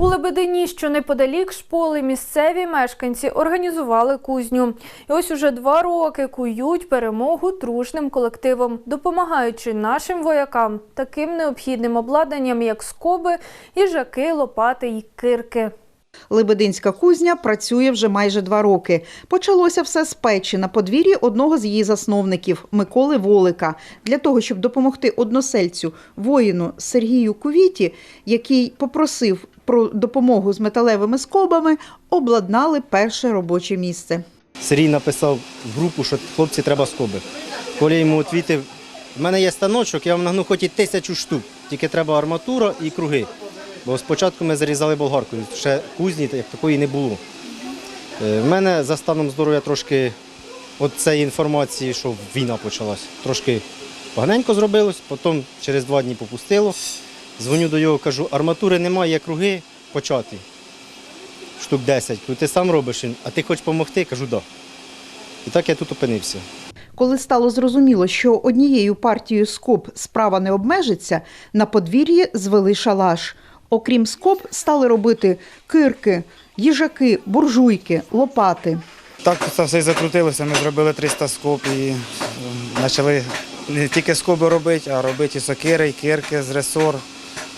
У Лебедині, що неподалік шполи, місцеві мешканці організували кузню. І ось уже два роки кують перемогу дружним колективом, допомагаючи нашим воякам таким необхідним обладнанням, як скоби, їжаки, лопати й кирки. Лебединська кузня працює вже майже два роки. Почалося все з печі на подвір'ї одного з її засновників Миколи Волика. Для того, щоб допомогти односельцю воїну Сергію Кувіті, який попросив про допомогу з металевими скобами, обладнали перше робоче місце. Сергій написав в групу, що хлопці треба скоби. Коля йому відвітив, в мене є станочок, я вам нагну хоч і тисячу штук, тільки треба арматура і круги. Бо спочатку ми зарізали болгаркою, ще кузні такої не було. Е, В мене за станом здоров'я трошки цієї інформації, що війна почалась, трошки поганенько зробилось, потім через два дні попустило. Дзвоню до його, кажу, арматури немає, є круги почати. Штук 10. Кажу, ти сам робиш, а ти хочеш допомогти? Кажу, так. Да. І так я тут опинився. Коли стало зрозуміло, що однією партією скоб справа не обмежиться, на подвір'ї звели шалаш. Окрім скоб, стали робити кирки, їжаки, буржуйки, лопати. Так це все і закрутилося. Ми зробили 300 скоб і е, почали не тільки скоби робити, а робити і сокири, і кирки з ресор.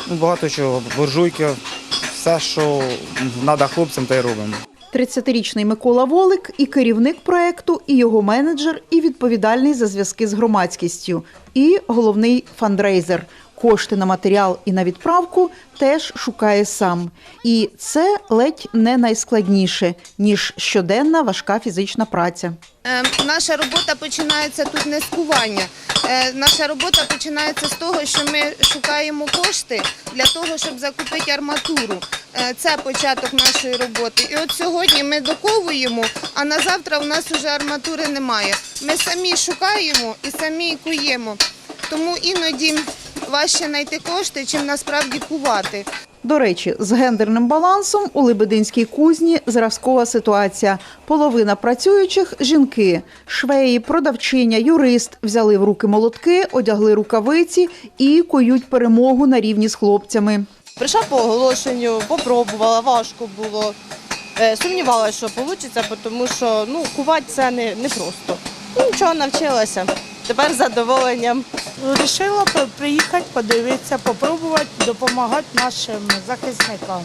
Ну, багато чого, буржуйки, все, що треба хлопцям, то й робимо. 30-річний Микола Волик і керівник проекту, і його менеджер, і відповідальний за зв'язки з громадськістю, і головний фандрейзер. Кошти на матеріал і на відправку теж шукає сам. І це ледь не найскладніше, ніж щоденна важка фізична праця. Е, Наша робота починається тут не з кування. Е, Наша робота починається з того, що ми шукаємо кошти для того, щоб закупити арматуру. Е, Це початок нашої роботи. І от сьогодні ми доковуємо, а на завтра у нас вже арматури немає. Ми самі шукаємо і самі куємо. Тому іноді важче знайти кошти, чим насправді кувати. До речі, з гендерним балансом у Лебединській кузні зразкова ситуація. Половина працюючих жінки. Швеї, продавчиня, юрист взяли в руки молотки, одягли рукавиці і кують перемогу на рівні з хлопцями. Прийшла по оголошенню, попробувала, важко було. Е, Сумнівалася, що вийде, тому що ну, кувати це не, не просто. Ну, нічого навчилася. Тепер з задоволенням. Рішила приїхати, подивитися, попробувати допомагати нашим захисникам.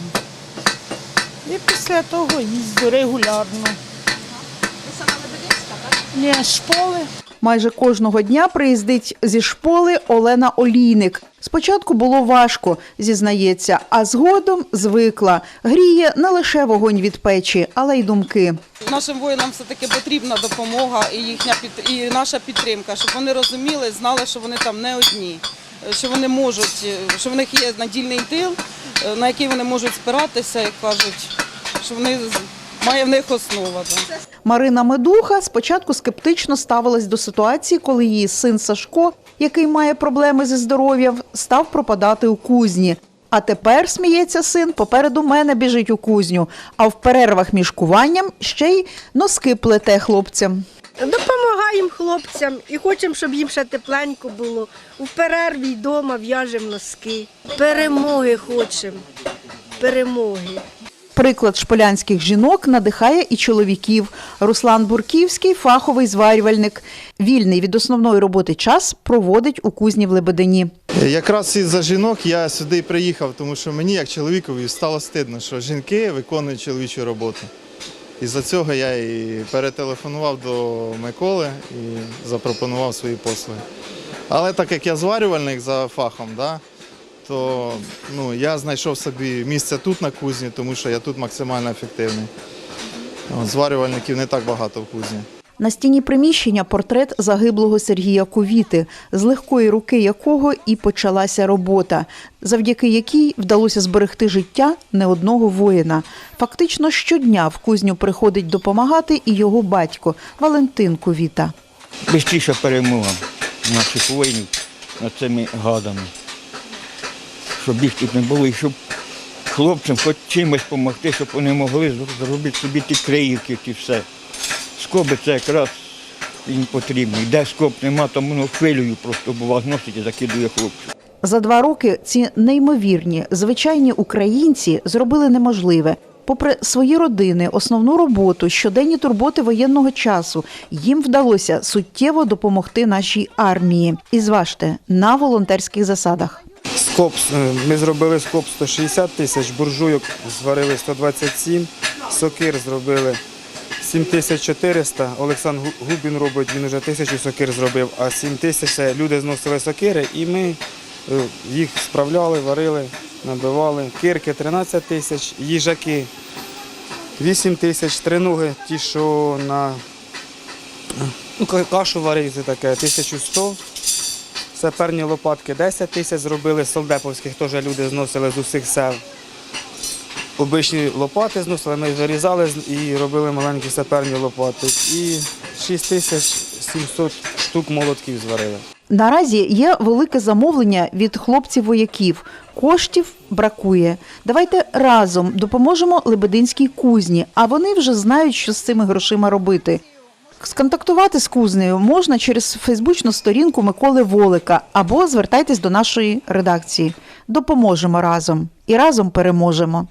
І після того їздю регулярно. Ні, школи. Майже кожного дня приїздить зі шполи Олена Олійник. Спочатку було важко, зізнається, а згодом звикла. Гріє не лише вогонь від печі, але й думки. Нашим воїнам все-таки потрібна допомога і їхня і наша підтримка, щоб вони розуміли, знали, що вони там не одні, що вони можуть, що в них є надільний тил, е, на який вони можуть спиратися, як кажуть, що вони має в них основа. Марина Медуха спочатку скептично ставилась до ситуації, коли її син Сашко, який має проблеми зі здоров'ям, став пропадати у кузні. А тепер, сміється син, попереду мене біжить у кузню, а в перервах між куванням ще й носки плете хлопцям. Допомагаємо хлопцям і хочемо, щоб їм ще тепленько було. У перерві вдома в'яжемо носки. Перемоги хочемо. Перемоги. Приклад шполянських жінок надихає і чоловіків. Руслан Бурківський фаховий зварювальник. Вільний від основної роботи час проводить у кузні в Лебедині. Якраз із-за жінок я сюди приїхав, тому що мені, як чоловікові, стало стидно, що жінки виконують чоловічу роботу. І за цього я і перетелефонував до Миколи і запропонував свої послуги. Але так як я зварювальник за фахом, да, то ну, я знайшов собі місце тут на кузні, тому що я тут максимально ефективний. Зварювальників не так багато в кузні. На стіні приміщення портрет загиблого Сергія Кувіти, з легкої руки якого і почалася робота, завдяки якій вдалося зберегти життя не одного воїна. Фактично щодня в кузню приходить допомагати і його батько Валентин Кувіта. Бистріша перемога наших воїнів над цими гадами. Щоб їх тут не було, і щоб хлопцям хоч чимось допомогти, щоб вони могли зробити собі ті криївки, ті все. Скоби це якраз їм потрібно. Де скоб нема, там воно хвилею просто бува зносить і закидує хлопців. За два роки ці неймовірні звичайні українці зробили неможливе. Попри свої родини, основну роботу, щоденні турботи воєнного часу, їм вдалося суттєво допомогти нашій армії. І зважте на волонтерських засадах. Скоп, е, ми зробили скоп 160 тисяч, буржуйок зварили 127, сокир зробили 7400. Олександр Губін робить, він вже тисячу сокир зробив, а 7 тисяч люди зносили сокири і ми е, їх справляли, варили, набивали. Кирки 13 тисяч, їжаки 8 тисяч, триноги, ті, що на ну, кашу варили, це таке 1100. Саперні лопатки 10 тисяч зробили, солдеповських теж люди зносили з усіх сел. Обичні лопати зносили, ми вирізали і робили маленькі саперні лопати. І 6 тисяч 700 штук молотків зварили. Наразі є велике замовлення від хлопців-вояків. Коштів бракує. Давайте разом допоможемо Лебединській кузні, а вони вже знають, що з цими грошима робити. Сконтактувати з кузнею можна через фейсбучну сторінку Миколи Волика або звертайтесь до нашої редакції. Допоможемо разом і разом переможемо.